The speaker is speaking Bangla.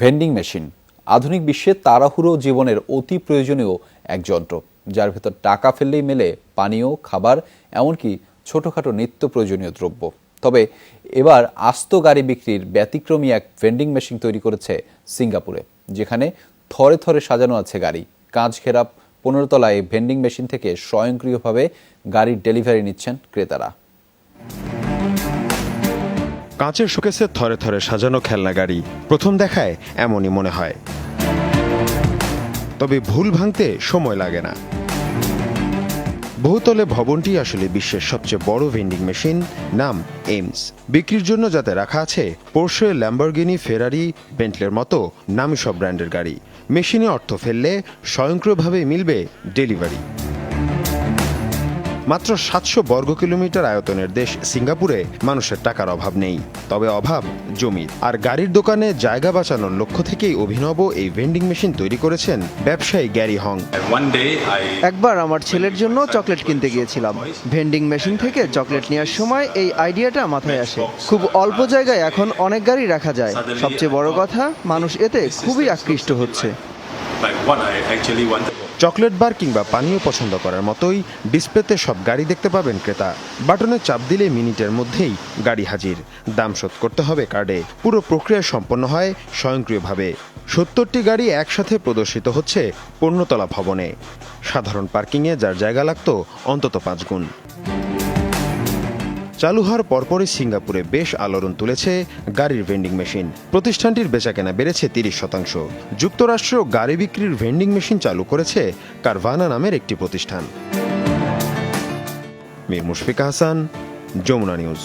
Vending machine. আধুনিক বিশ্বে তাড়াহুড়ো জীবনের অতি প্রয়োজনীয় এক যন্ত্র, যার ভেতর টাকা ফেললেই মেলে পানীয়, খাবার, এমনকি ছোটোখাটো নিত্য প্রয়োজনীয় দ্রব্য। তবে এবার আস্ত গাড়ি বিক্রির ব্যতিক্রমী এক ভেন্ডিং মেশিন তৈরি করেছে সিঙ্গাপুরে, যেখানে থরে থরে সাজানো আছে গাড়ি। কাঁচ ঘেরা পনেরো তলায় ভেন্ডিং মেশিন থেকে স্বয়ংক্রিয়ভাবে গাড়ির ডেলিভারি নিচ্ছেন ক্রেতারা। কাঁচের শোকেসে থরে থরে সাজানো খেলনা গাড়ি। প্রথম দেখায় এমনই মনে হয়। তবে ভুল ভাঙতে সময় লাগে না। বহুতলে ভবনটি আসলে বিশ্বের সবচেয়ে বড় ভেন্ডিং মেশিন, নাম এইমস। বিক্রির জন্য যাতে রাখা আছে পোর্শে ল্যাম্বরগিনি ফেরারি বেন্টলের মতো নামি সব ব্র্যান্ডের গাড়ি। মেশিনে অর্থ ফেললে স্বয়ংক্রিয়ভাবে মিলবে ডেলিভারি। মাত্র সাতশো বর্গ কিলোমিটার আয়তনের দেশ সিঙ্গাপুরে মানুষের টাকার অভাব নেই। তবে অভাব জমির আর গাড়ির দোকানে জায়গা বাঁচানোর লক্ষ্য থেকেই অভিনব এই ভেন্ডিং মেশিন তৈরি করেছেন ব্যবসায়ী গ্যারি হং। একবার আমার ছেলের জন্য চকলেট কিনতে গিয়েছিলাম। ভেন্ডিং মেশিন থেকে চকলেট নেওয়ার সময় এই আইডিয়াটা মাথায় আসে। খুব অল্প জায়গায় এখন অনেক গাড়ি রাখা যায়। সবচেয়ে বড় কথা মানুষ এতে খুবই আকৃষ্ট হচ্ছে। চকলেট বার কিংবা পানীয় পছন্দ করার মতোই ডিসপ্লেতে সব গাড়ি দেখতে পাবেন ক্রেতা। বাটনে চাপ দিলে মিনিটের মধ্যেই গাড়ি হাজির। দাম শোধ করতে হবে কার্ডে। পুরো প্রক্রিয়া সম্পন্ন হয় স্বয়ংক্রিয়ভাবে। সত্তরটি গাড়ি একসাথে প্রদর্শিত হচ্ছে পণ্যতলা ভবনে। সাধারণ পার্কিংয়ে যার জায়গা লাগতো অন্তত পাঁচ গুণ। চালু হওয়ার পরপরই সিঙ্গাপুরে বেশ আলোড়ন তুলেছে গাড়ির ভেন্ডিং মেশিন প্রতিষ্ঠানটির বেচাকেনা বেড়েছে তিরিশ শতাংশ। যুক্তরাষ্ট্র গাড়ি বিক্রির ভেন্ডিং মেশিন চালু করেছে কারভানা নামের একটি প্রতিষ্ঠান। মীর মুশফিকা হাসান যমুনা নিউজ।